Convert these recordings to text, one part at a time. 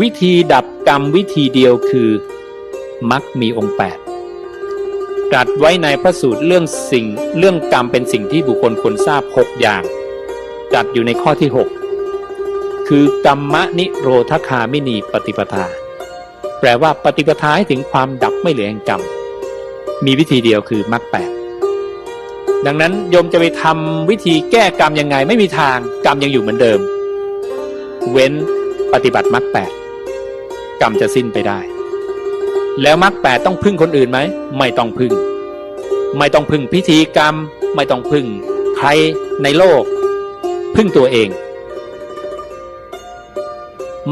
วิธีดับกรรมวิธีเดียวคือมักมีองค์แปดตรัสไว้ในพระสูตรเรื่องสิ่งเรื่องกรรมเป็นสิ่งที่บุคคลควรทราบหกอย่างตรัสอยู่ในข้อที่หกคือกรรมนิโรธคามินีปฏิปทา แปลว่าปฏิปทาให้ถึงความดับไม่เหลือแห่งกรรม มีวิธีเดียวคือมรรคแปดดังนั้นโยมจะไปทำวิธีแก้กรรมยังไงไม่มีทางกรรมยังอยู่เหมือนเดิม เว้นปฏิบัติมรรคแปด กรรมจะสิ้นไปได้ แล้วมรรคแปดต้องพึ่งคนอื่นไหม ไม่ต้องพึ่ง ไม่ต้องพึ่งพิธีกรรม ไม่ต้องพึ่งใครในโลก พึ่งตัวเอง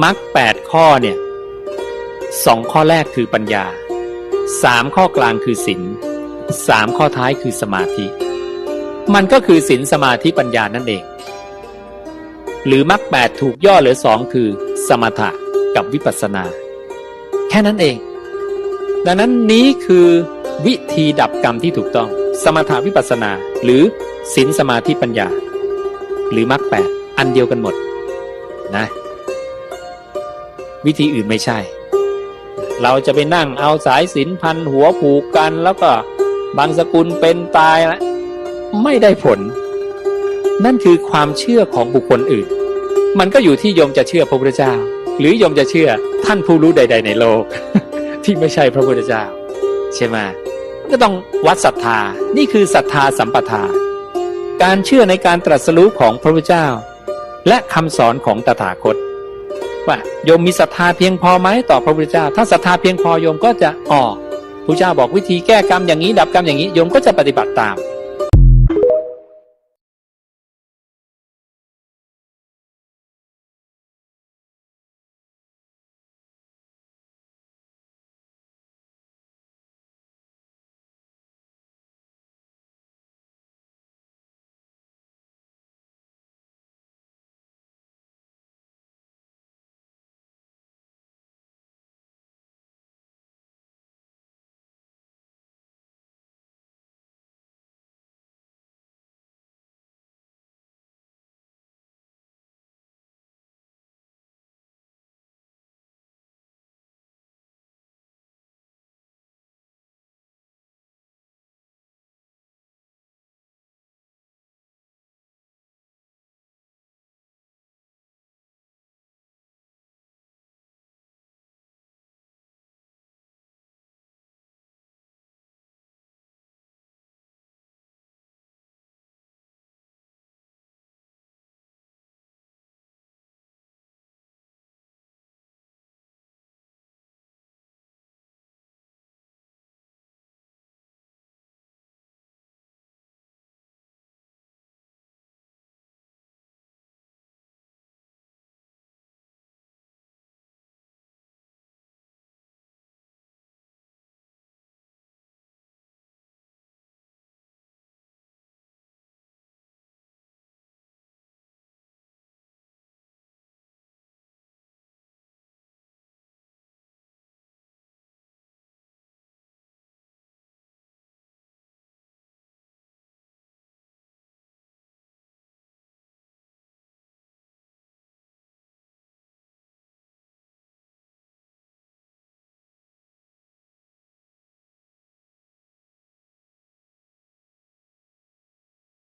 มรรคแปดข้อเนี่ยสองข้อแรกคือปัญญาสามข้อกลางคือศีลสามข้อท้ายคือสมาธิ มันก็คือศีลสมาธิปัญญานั่นเอง หรือมรรคแปดถูกย่อเหลือสองคือสมถะ กับวิปัสสนา แค่นั้นเอง ดังนั้นนี้คือวิธีดับกรรมที่ถูกต้อง สมถะวิปัสสนา หรือศีลสมาธิปัญญา หรือมรรคแปดอันเดียวกันหมดนะ วิธีอื่นไม่ใช่ เราจะไปนั่งเอาสายสินพันหัวผูกกัน แล้วก็บางสกุลเป็นตายละไม่ได้ผล นั่นคือความเชื่อของบุคคลอื่น มันก็อยู่ที่โยมจะเชื่อพระพุทธเจ้า หรือโยมจะเชื่อท่านผู้รู้ใด ๆ ในโลก ที่ไม่ใช่พระพุทธเจ้า ใช่ไหมก็ต้องวัดศรัทธา นี่คือศรัทธาสัมปทา การเชื่อในการตรัสรู้ของพระพุทธเจ้า และคำสอนของตถาคต ว่าโยมมีศรัทธาเพียงพอไหมต่อพระพุทธเจ้า ถ้าศรัทธาเพียงพอโยมก็จะอ๋อพระเจ้าบอกวิธีแก้กรรมอย่างนี้ดับกรรมอย่างนี้โยมก็จะปฏิบัติตาม